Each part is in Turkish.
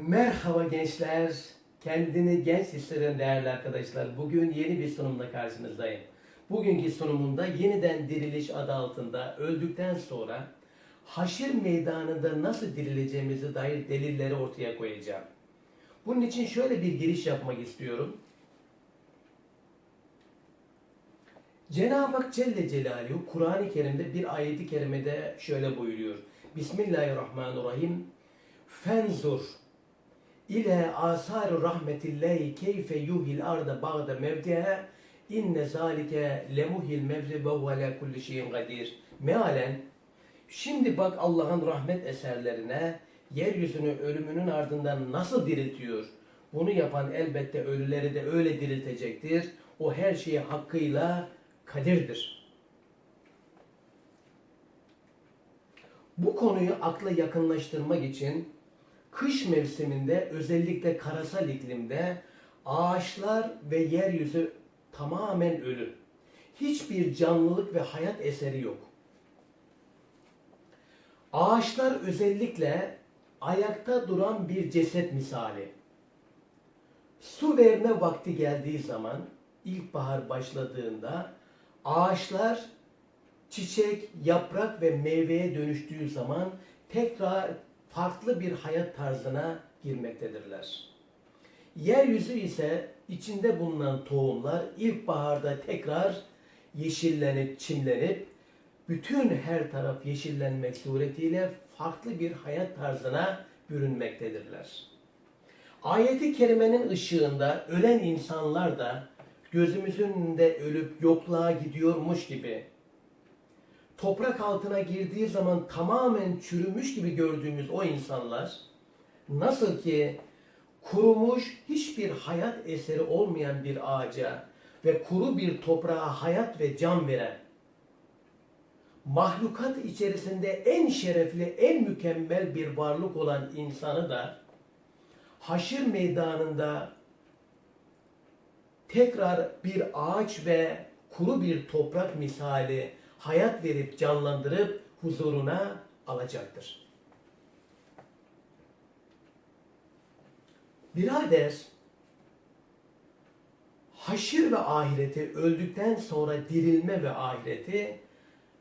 Merhaba gençler. Kendini genç hisseden değerli arkadaşlar. Bugün yeni bir sunumla karşınızdayım. Bugünkü sunumumda yeniden diriliş adı altında öldükten sonra haşir meydanında nasıl dirileceğimizi dair delilleri ortaya koyacağım. Bunun için şöyle bir giriş yapmak istiyorum. Cenab-ı Hak Celle Celaluhu Kur'an-ı Kerim'de bir ayeti kerimede şöyle buyuruyor. Bismillahirrahmanirrahim. Fenzur ile asar rahmetillahi keyfe yuhil arda ba'da mevtiha inne zalike lemuhil mevzi ve ala kulli şeyin kadir. Mealen şimdi bak Allah'ın rahmet eserlerine yeryüzünü ölümünün ardından nasıl diriltiyor. Bunu yapan elbette ölüleri de öyle diriltecektir. O her şeye hakkıyla kadirdir. Bu konuyu akla yakınlaştırmak için kış mevsiminde özellikle karasal iklimde ağaçlar ve yeryüzü tamamen ölü. Hiçbir canlılık ve hayat eseri yok. Ağaçlar özellikle ayakta duran bir ceset misali. Su verme vakti geldiği zaman, ilkbahar başladığında ağaçlar çiçek, yaprak ve meyveye dönüştüğü zaman tekrar farklı bir hayat tarzına girmektedirler. Yeryüzü ise içinde bulunan tohumlar ilkbaharda tekrar yeşillenip çimlenip bütün her taraf yeşillenmek suretiyle farklı bir hayat tarzına bürünmektedirler. Ayeti kerimenin ışığında ölen insanlar da gözümüzün önünde ölüp yokluğa gidiyormuş gibi toprak altına girdiği zaman tamamen çürümüş gibi gördüğümüz o insanlar nasıl ki kurumuş hiçbir hayat eseri olmayan bir ağaca ve kuru bir toprağa hayat ve can veren mahlukat içerisinde en şerefli, en mükemmel bir varlık olan insanı da haşir meydanında tekrar bir ağaç ve kuru bir toprak misali hayat verip canlandırıp huzuruna alacaktır. Birader, haşir ve ahireti öldükten sonra dirilme ve ahireti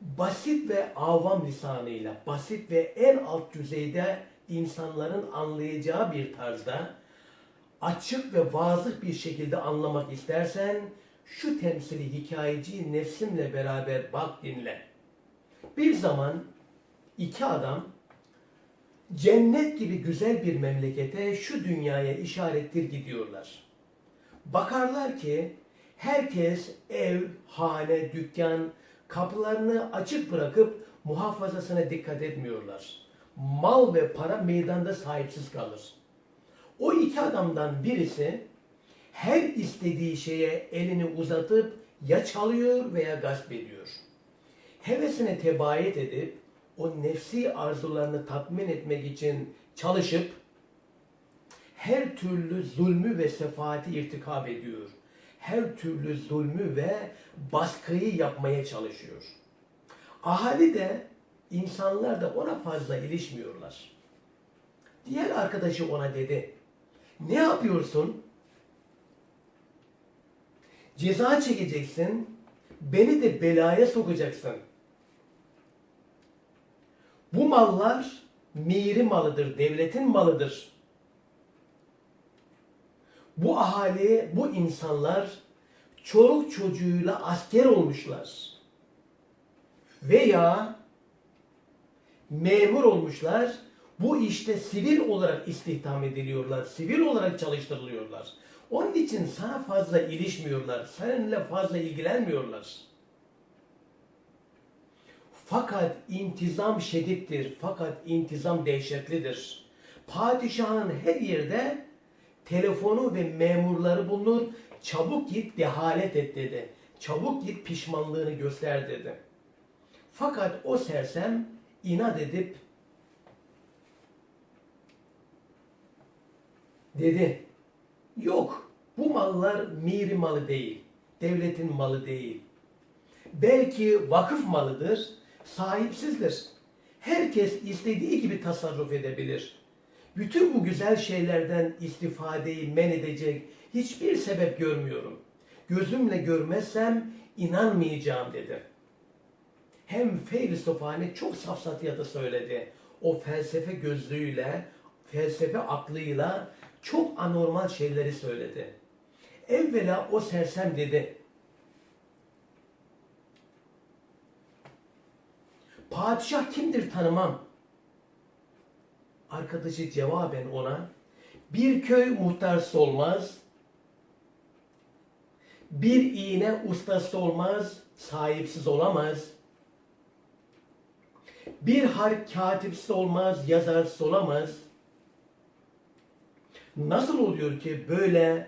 basit ve avam lisanıyla, basit ve en alt düzeyde insanların anlayacağı bir tarzda açık ve vazıh bir şekilde anlamak istersen şu temsili hikayeci nefsimle beraber bak dinle. Bir zaman iki adam cennet gibi güzel bir memlekete şu dünyaya işarettir gidiyorlar. Bakarlar ki herkes ev, hane, dükkan, kapılarını açık bırakıp muhafazasına dikkat etmiyorlar. Mal ve para meydanda sahipsiz kalır. O iki adamdan birisi her istediği şeye elini uzatıp ya çalıyor veya gasp ediyor. Hevesine tebayet edip o nefsi arzularını tatmin etmek için çalışıp her türlü zulmü ve sefaati irtikab ediyor. Her türlü zulmü ve baskıyı yapmaya çalışıyor. Ahali de insanlar da ona fazla ilişmiyorlar. Diğer arkadaşı ona dedi. Ne yapıyorsun? Ceza çekeceksin. Beni de belaya sokacaksın. Bu mallar miri malıdır, devletin malıdır. Bu ahali, bu insanlar çoluk çocuğuyla asker olmuşlar. Veya memur olmuşlar. Bu işte sivil olarak istihdam ediliyorlar. Sivil olarak çalıştırılıyorlar. Onun için sana fazla ilişmiyorlar. Seninle fazla ilgilenmiyorlar. Fakat intizam şedittir. Fakat intizam dehşetlidir. Padişahın her yerde telefonu ve memurları bulunur. Çabuk git dehalet et dedi. Çabuk git pişmanlığını göster dedi. Fakat o sersem inat edip dedi. Yok, bu mallar miri malı değil, devletin malı değil. Belki vakıf malıdır, sahipsizdir. Herkes istediği gibi tasarruf edebilir. Bütün bu güzel şeylerden istifadeyi men edecek hiçbir sebep görmüyorum. Gözümle görmezsem inanmayacağım dedi. Hem Feylistofani çok safsatiyata söyledi. O felsefe gözlüğüyle, felsefe aklıyla çok anormal şeyleri söyledi. Evvela o sersem dedi. Padişah kimdir tanımam. Arkadaşı cevaben ona bir köy muhtarsız olmaz, bir iğne ustası olmaz, sahipsiz olamaz. Bir harp katipsiz olmaz, yazarsız olamaz. Nasıl oluyor ki böyle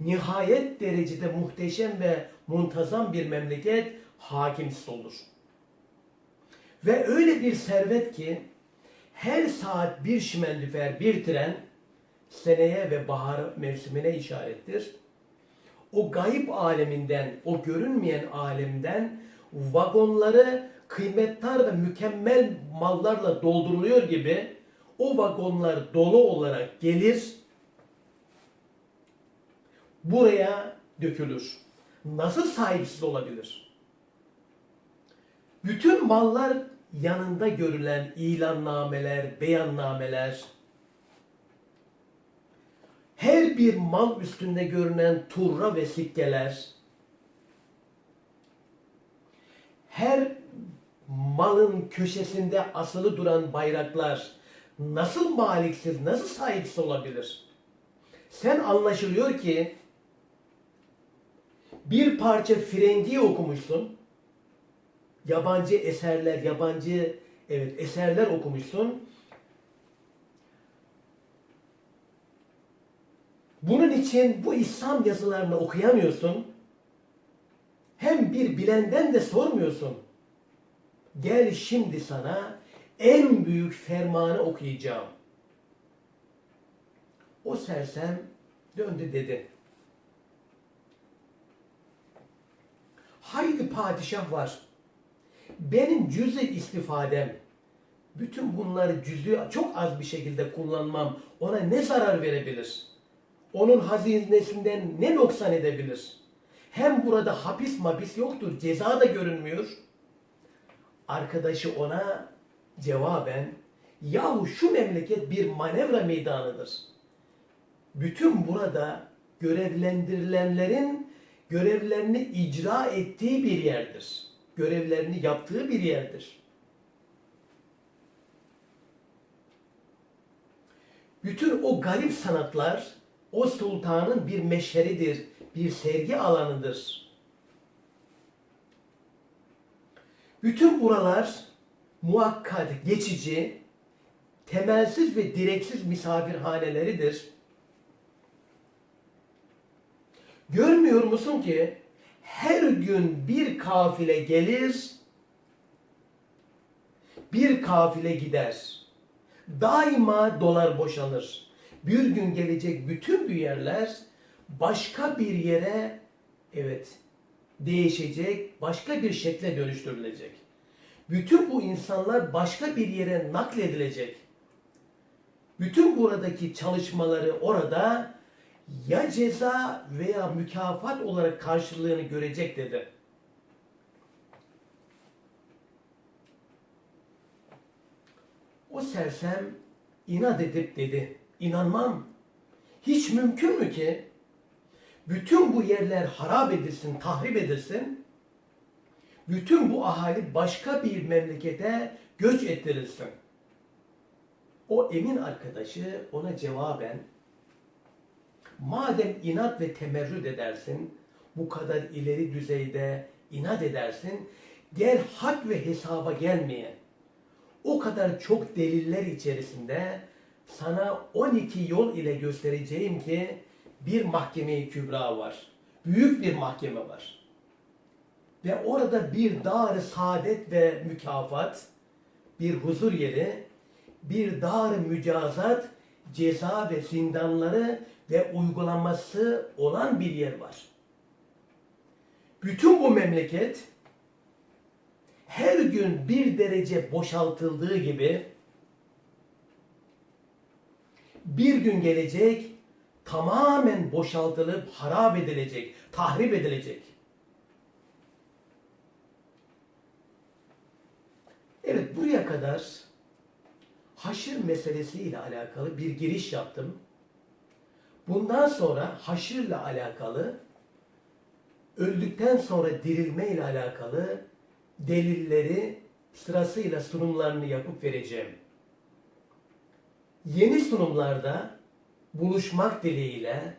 nihayet derecede muhteşem ve muntazam bir memleket hakimsiz olur? Ve öyle bir servet ki her saat bir şimendifer, bir tren seneye ve bahar mevsimine işarettir. O gayip aleminden, o görünmeyen alemden vagonları kıymettar ve mükemmel mallarla dolduruluyor gibi o vagonlar dolu olarak gelir, buraya dökülür. Nasıl sahipsiz olabilir? Bütün mallar yanında görülen ilannameler, beyannameler, her bir mal üstünde görünen turra ve sikkeler, her malın köşesinde asılı duran bayraklar nasıl maliksiz, nasıl sahipsiz olabilir? Sen anlaşılıyor ki bir parça frengi okumuşsun, yabancı eserler, yabancı evet eserler okumuşsun. Bunun için bu İslam yazılarını okuyamıyorsun. Hem bir bilenden de sormuyorsun. Gel şimdi sana en büyük fermanı okuyacağım. O sersem döndü dedi. Haydi padişah var. Benim cüz'i istifadem. Bütün bunları cüz'ü çok az bir şekilde kullanmam ona ne zarar verebilir? Onun hazinesinden ne noksan edebilir? Hem burada hapis mapis yoktur, ceza da görünmüyor. Arkadaşı ona cevaben, yahu şu memleket bir manevra meydanıdır. Bütün burada görevlendirilenlerin görevlerini icra ettiği bir yerdir. Görevlerini yaptığı bir yerdir. Bütün o garip sanatlar o sultanın bir meşheridir, bir sergi alanıdır. Bütün buralar muhakkak geçici, temelsiz ve direksiz misafirhaneleridir. Görmüyor musun ki her gün bir kafile gelir, bir kafile gider. Daima dolar boşanır. Bir gün gelecek bütün bu yerler başka bir yere evet değişecek, başka bir şekle dönüştürülecek. Bütün bu insanlar başka bir yere nakledilecek. Bütün buradaki çalışmaları orada ya ceza veya mükafat olarak karşılığını görecek dedi. O sersem inat edip dedi. İnanmam. Hiç mümkün mü ki bütün bu yerler harap edilsin, tahrip edilsin? Bütün bu ahali başka bir memlekete göç ettirilsin. O emin arkadaşı ona cevaben madem inat ve temerrüt edersin, bu kadar ileri düzeyde inat edersin, gel hak ve hesaba gelmeyen, o kadar çok deliller içerisinde sana 12 yol ile göstereceğim ki bir mahkeme-i kübra var. Büyük bir mahkeme var. Ve orada bir dar saadet ve mükafat, bir huzur yeri, bir dar mücazat, ceza ve zindanları ve uygulaması olan bir yer var. Bütün bu memleket her gün bir derece boşaltıldığı gibi bir gün gelecek tamamen boşaltılıp harap edilecek, tahrip edilecek. Evet buraya kadar haşır meselesiyle alakalı bir giriş yaptım. Bundan sonra haşırla alakalı öldükten sonra dirilme ile alakalı delilleri sırasıyla sunumlarını yapıp vereceğim. Yeni sunumlarda buluşmak dileğiyle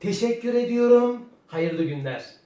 teşekkür ediyorum. Hayırlı günler.